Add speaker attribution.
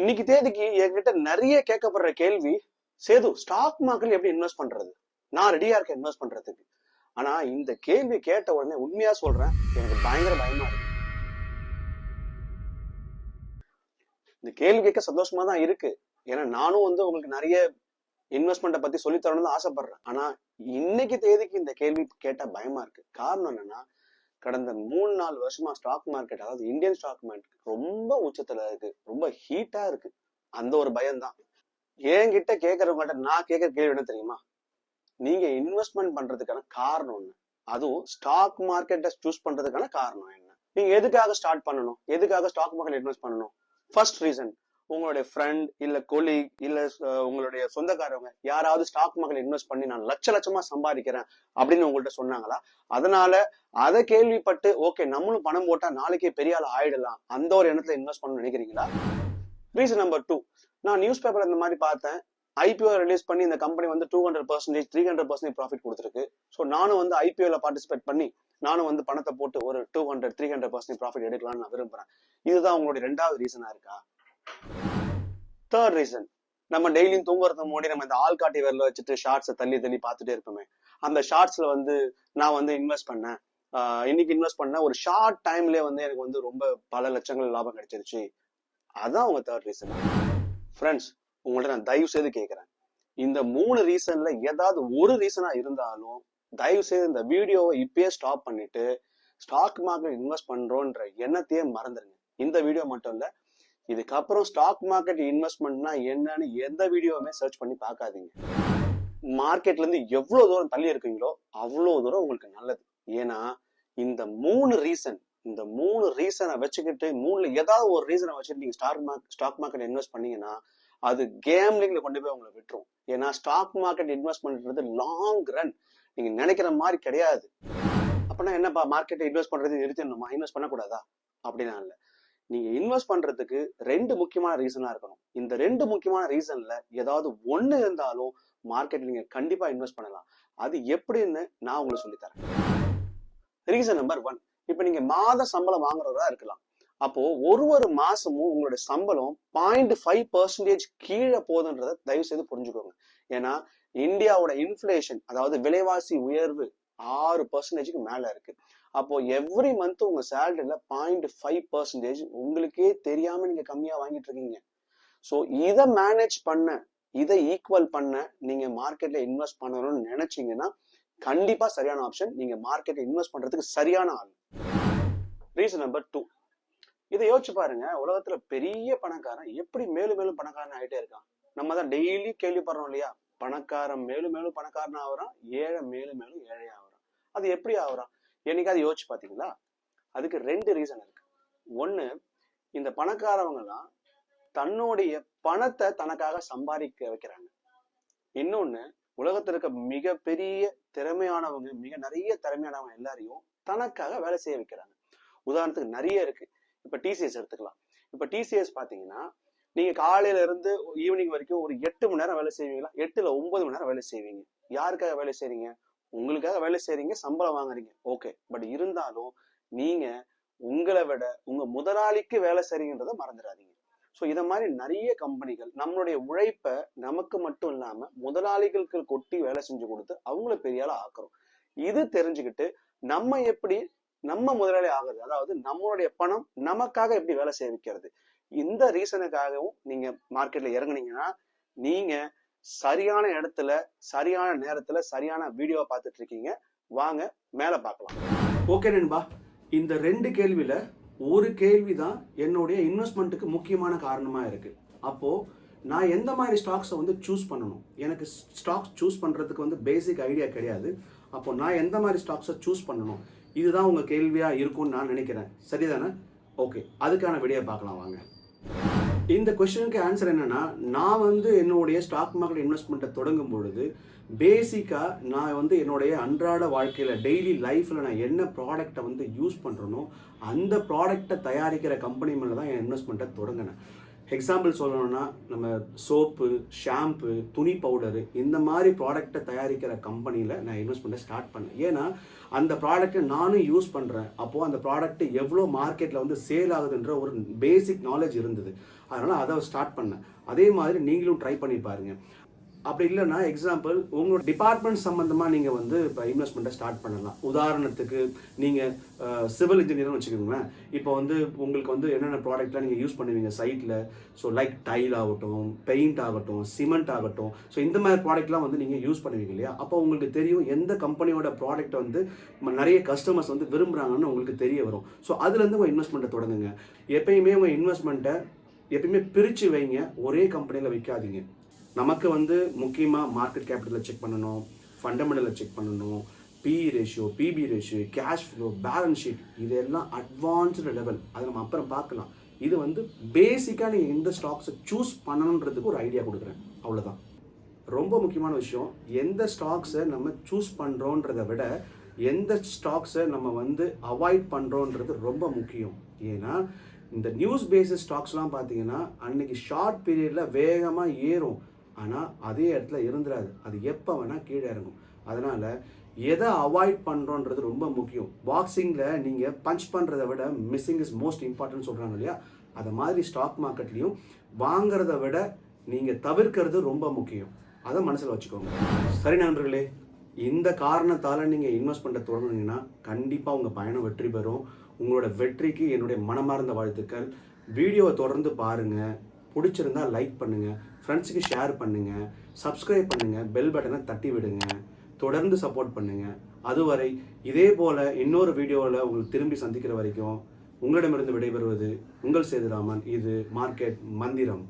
Speaker 1: இன்னைக்கு தேதிக்கு என்கிட்ட நிறைய கேட்கப்படுற கேள்வி சேது ஸ்டாக் மார்க்கெட்ல எப்படி இன்வெஸ்ட் பண்றது? நான் ரெடியா இருக்கேன் இன்வெஸ்ட் பண்றதுக்கு. ஆனா இந்த கேள்வி கேட்ட உடனே உண்மையா சொல்றேன் எனக்கு பயங்கர பயமா இருக்கு. இந்த கேள்வி கேட்க சந்தோஷமா தான் இருக்கு. ஏன்னா நானும் வந்து உங்களுக்கு நிறைய இன்வெஸ்ட்மெண்ட்டை பத்தி சொல்லி தரணும்னு ஆசைப்படுறேன். ஆனா இன்னைக்கு தேதிக்கு இந்த கேள்வி கேட்டா பயமா இருக்கு. காரணம் என்னன்னா கடந்த மூணு நாலு வருஷமா ஸ்டாக் மார்க்கெட் அதாவது இந்தியன் ஸ்டாக் மார்க்கெட் ரொம்ப உச்சத்துல இருக்கு. ரொம்ப ஹீட்டா இருக்கு. அந்த ஒரு பயம்தான். என்கிட்ட கேட்கறவங்கள்ட்ட நான் கேட்கற கேள்வி என்ன தெரியுமா? நீங்க இன்வெஸ்ட்மெண்ட் பண்றதுக்கான காரணம் என்ன? அதுவும் ஸ்டாக் மார்க்கெட்டை சூஸ் பண்றதுக்கான காரணம் என்ன? நீங்க எதுக்காக ஸ்டார்ட் பண்ணணும்? எதுக்காக ஸ்டாக் மார்க்கெட் இன்வெஸ்ட் பண்ணணும்? ஃபர்ஸ்ட் ரீசன் உங்களுடைய ஃப்ரெண்ட் இல்ல கொலீக் இல்ல உங்களுடைய சொந்தக்காரவங்க யாராவது ஸ்டாக் மார்க்கெட் இன்வெஸ்ட் பண்ணி நான் லட்ச லட்சமா சம்பாதிக்கிறேன் அப்படின்னு உங்கள்ட்ட சொன்னாங்களா? அதனால அதை கேள்விப்பட்டு ஓகே நம்மளும் பணம் போட்டா நாளைக்கே பெரிய ஆள் ஆயிடலாம். அந்த ஒரு எண்ணத்துல இன்வெஸ்ட் பண்ண நினைக்கிறீங்களா? ரீசன் நம்பர் டூ நான் நியூஸ் பேப்பர் இந்த மாதிரி பார்த்தேன். ஐபிஓ ரிலீஸ் பண்ணி இந்த கம்பெனி வந்து two hundred percentage three hundred percentage profit கொடுத்துருக்கு. ஸோ நானும் வந்து ஐபிஓல பார்ட்டிசிபேட் பண்ணி நானும் வந்து பணத்தை போட்டு ஒரு two hundred three hundred percentage profit எடுக்கலாம்னு நான் விரும்புறேன். இதுதான் உங்களுடைய ரெண்டாவது ரீசனா இருக்கா? தேர்ட் ரீசன் நம்ம டெய்லியும் தூங்குறதுக்கு முன்னாடி நம்ம இந்த ஆள்காட்டி விரல வச்சுட்டு ஷார்ட்ஸை தள்ளி தள்ளி பார்த்துட்டே இருப்போமே. அந்த ஷார்ட்ஸ்ல வந்து நான் வந்து இன்வெஸ்ட் பண்ணேன். இன்னைக்கு இன்வெஸ்ட் பண்ண ஒரு ஷார்ட் டைம்லேயே வந்து எனக்கு வந்து ரொம்ப பல லட்சங்கள் லாபம் கிடைச்சிருச்சு. அதான் உங்க தேர்ட் ரீசன் ஃப்ரெண்ட்ஸ் உங்கள்ட்ட நான் தயவு செய்து கேட்குறேன் இந்த மூணு ரீசன்ல ஏதாவது ஒரு ரீசனா இருந்தாலும் தயவு செய்து இந்த வீடியோவை இப்பயே ஸ்டாப் பண்ணிட்டு ஸ்டாக் மார்க்கெட் இன்வெஸ்ட் பண்றோன்ற எண்ணத்தையே மறந்துடுங்க இந்த வீடியோ மட்டும் இல்ல இதுக்கப்புறம் ஸ்டாக் மார்க்கெட் இன்வெஸ்ட்மெண்ட்னா என்னன்னு எந்த வீடியோவுமே சர்ச் பண்ணி பார்க்காதீங்க. மார்க்கெட்ல இருந்து எவ்வளவு தூரம் தள்ளி இருக்கீங்களோ அவ்வளவு தூரம் உங்களுக்கு நல்லது. ஏன்னா இந்த மூணு ரீசன் இந்த மூணு ரீசனை வச்சுக்கிட்டு மூணுல ஏதாவது ஒரு ரீசனை வச்சுட்டு நீங்க stock mark stock market invest பண்ணீங்கன்னா அது கேம்லிங்ல கொண்டு போய் உங்களை விட்டுரும். ஏன்னா ஸ்டாக் மார்க்கெட் இன்வெஸ்ட்மெண்ட்ன்றது லாங் ரன் நீங்க நினைக்கிற மாதிரி கிடையாது. அப்படின்னா என்னப்பா மார்க்கெட்டை இன்வெஸ்ட் பண்றது நிறுத்தணுமா இன்வெஸ்ட் பண்ணக்கூடாதா? அப்படின்னா இல்லை. நீங்க இன்வெஸ்ட் பண்றதுக்கு ரெண்டு முக்கியமான ரீசனா இருக்கணும். இந்த ரெண்டு முக்கியமான ரீசன்ல ஏதாவது ஒண்ணு இருந்தாலும் மார்க்கெட் நீங்க கண்டிப்பா இன்வெஸ்ட் பண்ணலாம். அது எப்படின்னு நான் உங்களுக்கு சொல்லித்தரேன் ரீசன் நம்பர் ஒன் இப்ப நீங்க மாத சம்பளம் வாங்குறவரா இருக்கலாம். அப்போ ஒரு ஒரு மாசமும் உங்களுடைய சம்பளம் பாயிண்ட் ஃபைவ் பர்சன்டேஜ் கீழே போகுதுன்றத தயவு செய்து புரிஞ்சுக்கோங்க. ஏன்னா இந்தியாவோட இன்ஃபிளேஷன் அதாவது விலைவாசி உயர்வு ஆறு பர்சன்டேஜுக்கு மேல இருக்கு. அப்போ எவ்ரி மந்த் உங்க சேலரியில பாயிண்ட் ஃபைவ் பர்சன்டேஜ் உங்களுக்கே தெரியாம நீங்க கம்மியா வாங்கிட்டு இருக்கீங்க. ஸோ இதை மேனேஜ் பண்ண இதை ஈக்குவல் பண்ண நீங்க மார்க்கெட்ல இன்வெஸ்ட் பண்ணணும்னு நினைச்சீங்கன்னா கண்டிப்பா சரியான ஆப்ஷன் நீங்க மார்க்கெட்ல இன்வெஸ்ட் பண்றதுக்கு சரியான ஆள். ரீசன் நம்பர் டூ இதை யோசிச்சு பாருங்க. உலகத்துல பெரிய பணக்காரன் எப்படி மேலும் மேலும் பணக்காரன் ஆயிட்டே இருக்கான்? நம்ம தான் டெய்லி கேள்விப்படுறோம் இல்லையா? பணக்காரன் மேலும் மேலும் பணக்காரன் ஆகுறான் ஏழை மேலும் மேலும் ஏழை ஆகுறான். அது எப்படி ஆகுறான்? என்னைக்காவது யோசிச்சு பாத்தீங்களா அதுக்கு ரெண்டு ரீசன் இருக்கு. ஒண்ணு இந்த பணக்காரவங்க எல்லாம் தன்னுடைய பணத்தை தனக்காக சம்பாதிக்க வைக்கிறாங்க. இன்னொன்னு உலகத்துல இருக்க மிகப்பெரிய திறமையானவங்க மிக நிறைய திறமையானவங்க எல்லாரையும் தனக்காக வேலை செய்ய வைக்கிறாங்க. உதாரணத்துக்கு நிறைய இருக்கு. இப்ப டிசிஎஸ் எடுத்துக்கலாம். இப்ப டிசிஎஸ் பாத்தீங்கன்னா நீங்க காலையில இருந்து ஈவினிங் வரைக்கும் ஒரு எட்டு மணி நேரம் வேலை செய்வீங்களா? எட்டுல ஒன்பது மணி நேரம் வேலை செய்வீங்க. யாருக்காக வேலை செய்றீங்க? உங்களுக்காக வேலை செய்றீங்க சம்பளம் வாங்குறீங்க. ஓகே பட் இருந்தாலும் நீங்க உங்களை விட உங்க முதலாளிக்கு வேலை செய்றீங்கன்றதை மறந்துடாதீங்க. ஸோ இதை மாதிரி நிறைய கம்பெனிகள் நம்மளுடைய உழைப்பை நமக்கு மட்டும் இல்லாம முதலாளிகளுக்கு கொட்டி வேலை செஞ்சு கொடுத்து அவங்கள பெரிய ஆக்குறோம். இது தெரிஞ்சுக்கிட்டு நம்ம எப்படி நம்ம முதலாளி ஆகுது அதாவது நம்மளுடைய பணம் நமக்காக எப்படி வேலை செய்ய வைக்கிறது. இந்த ரீசனுக்காகவும் நீங்க மார்க்கெட்ல இறங்குனீங்கன்னா நீங்க சரியான இடத்துல சரியான நேரத்துல சரியான வீடியோ பார்த்துட்டு இருக்கீங்க வாங்க மேல பார்க்கலாம். ஓகே நண்பா. இந்த ரெண்டு கேள்வியில ஒரு கேள்வி தான் என்னுடைய இன்வெஸ்ட்மெண்ட்டுக்கு முக்கியமான காரணமா இருக்கு. அப்போ நான் எந்த மாதிரி ஸ்டாக்ஸை வந்து சூஸ் பண்ணணும்? எனக்கு ஸ்டாக்ஸ் சூஸ் பண்றதுக்கு வந்து பேசிக் ஐடியா கிடையாது. அப்போ நான் எந்த மாதிரி ஸ்டாக்ஸை சூஸ் பண்ணணும்? இதுதான் உங்க கேள்வியா இருக்கும்னு நான் நினைக்கிறேன். சரிதானே? ஓகே அதுக்கான விடையை பார்க்கலாம் வாங்க. இந்த கொஸ்டினுக்கு ஆன்சர் என்னன்னா நான் வந்து என்னுடைய ஸ்டாக் மார்க்கெட் இன்வெஸ்ட்மெண்ட்டை தொடங்கும் பொழுது பேசிக்காக நான் வந்து என்னுடைய அன்றாட வாழ்க்கையில் டெய்லி லைஃப்பில் நான் என்ன ப்ராடக்டை வந்து யூஸ் பண்ணுறனோ அந்த ப்ராடக்டை தயாரிக்கிற கம்பெனி மேலே தான் என் இன்வெஸ்ட்மெண்ட்டை தொடங்கினேன். எக்ஸாம்பிள் சொல்லணும்னா நம்ம சோப்பு ஷாம்பு துணி பவுடரு இந்த மாதிரி ப்ராடக்டை தயாரிக்கிற கம்பெனியில் நான் இன்வெஸ்ட்மெண்ட்டை ஸ்டார்ட் பண்ணேன். ஏன்னா அந்த ப்ராடக்ட்டை நானும் யூஸ் பண்ணுறேன் அப்போது அந்த ப்ராடக்ட்டு எவ்வளோ மார்க்கெட்டில் வந்து சேல் ஆகுதுன்ற ஒரு பேசிக் நாலேஜ் இருந்தது.
Speaker 2: அதனால் அதை ஸ்டார்ட் பண்ணேன். அதே மாதிரி நீங்களும் ட்ரை பண்ணி பாருங்கள் அப்படி இல்லைன்னா எக்ஸாம்பிள் உங்களோட டிபார்ட்மெண்ட் சம்மந்தமாக நீங்கள் வந்து இப்போ இன்வெஸ்ட்மெண்ட்டை ஸ்டார்ட் பண்ணலாம். உதாரணத்துக்கு நீங்கள் சிவில் இன்ஜினியர்னு வச்சுக்கோங்களேன். இப்போ வந்து உங்களுக்கு வந்து என்னென்ன ப்ராடக்ட்லாம் நீங்கள் யூஸ் பண்ணுவீங்க? சைட்டில் ஸோ லைக் டைல் ஆகட்டும் பெயிண்ட் ஆகட்டும் சிமெண்ட் ஆகட்டும். ஸோ இந்த மாதிரி ப்ராடக்ட்லாம் வந்து நீங்கள் யூஸ் பண்ணுவீங்க இல்லையா? அப்போ உங்களுக்கு தெரியும் எந்த கம்பெனியோட ப்ராடக்ட்டை வந்து நிறைய கஸ்டமர்ஸ் வந்து விரும்புகிறாங்கன்னு உங்களுக்கு தெரிய வரும். ஸோ அதுலேருந்து உங்கள் இன்வெஸ்ட்மெண்ட்டை தொடங்குங்க. எப்பயுமே உங்கள் இன்வெஸ்ட்மெண்ட்டை எப்பயுமே பிரித்து வைங்க. ஒரே கம்பெனியில் வைக்காதீங்க. நமக்கு வந்து முக்கியமாக மார்க்கெட் கேபிட்டலை செக் பண்ணணும் ஃபண்டமெண்டலை செக் பண்ணணும் PE ratio PB ratio cash flow balance sheet இதெல்லாம் அட்வான்ஸ்டு லெவல் அதை நம்ம அப்புறம் பார்க்கலாம். இது வந்து பேசிக்காக நீங்கள் எந்த ஸ்டாக்ஸை சூஸ் பண்ணணுன்றதுக்கு ஒரு ஐடியா கொடுக்குறேன். அவ்வளோதான் ரொம்ப முக்கியமான விஷயம் எந்த ஸ்டாக்ஸை நம்ம சூஸ் பண்ணுறோன்றதை விட எந்த ஸ்டாக்ஸை நம்ம வந்து அவாய்ட் பண்ணுறோன்றது ரொம்ப முக்கியம். ஏன்னா இந்த நியூஸ் பேஸஸ் ஸ்டாக்ஸ்லாம் பார்த்தீங்கன்னா அன்னைக்கு ஷார்ட் பீரியடில் வேகமாக ஏறும். ஆனால் அதே இடத்துல இருந்துடாது அது எப்போ வேணால் கீழே இறங்கும். அதனால் எதை அவாய்ட் பண்ணுறோன்றது ரொம்ப முக்கியம். பாக்ஸிங்கில் நீங்கள் பஞ்ச் பண்ணுறதை விட மிஸ்ஸிங் இஸ் மோஸ்ட் இம்பார்ட்டன்ட் சொல்கிறாங்க இல்லையா? அதை மாதிரி ஸ்டாக் மார்க்கெட்லேயும் வாங்குறத விட நீங்கள் தவிர்க்கிறது ரொம்ப முக்கியம். அதை மனசில் வச்சுக்கோங்க. சரி நண்பர்களே இந்த காரணத்தால் நீங்கள் இன்வெஸ்ட் பண்ண தொடங்குனீங்கன்னா கண்டிப்பாக உங்கள் பயணம் வெற்றி பெறும். உங்களோட வெற்றிக்கு என்னுடைய மனமார்ந்த வாழ்த்துக்கள். வீடியோவை தொடர்ந்து பாருங்கள் பிடிச்சிருந்தா லைக் பண்ணுங்கள் ஃப்ரெண்ட்ஸுக்கு ஷேர் பண்ணுங்கள் சப்ஸ்கிரைப் பண்ணுங்கள் பெல் பட்டனை தட்டி விடுங்க தொடர்ந்து சப்போர்ட் பண்ணுங்கள் அதுவரை இதே போல் இன்னொரு வீடியோவில் உங்களுக்கு திரும்பி சந்திக்கிற வரைக்கும் உங்களிடமிருந்து விடைபெறுவது உங்கள் சேதுராமன். இது மார்க்கெட் மந்திரம்.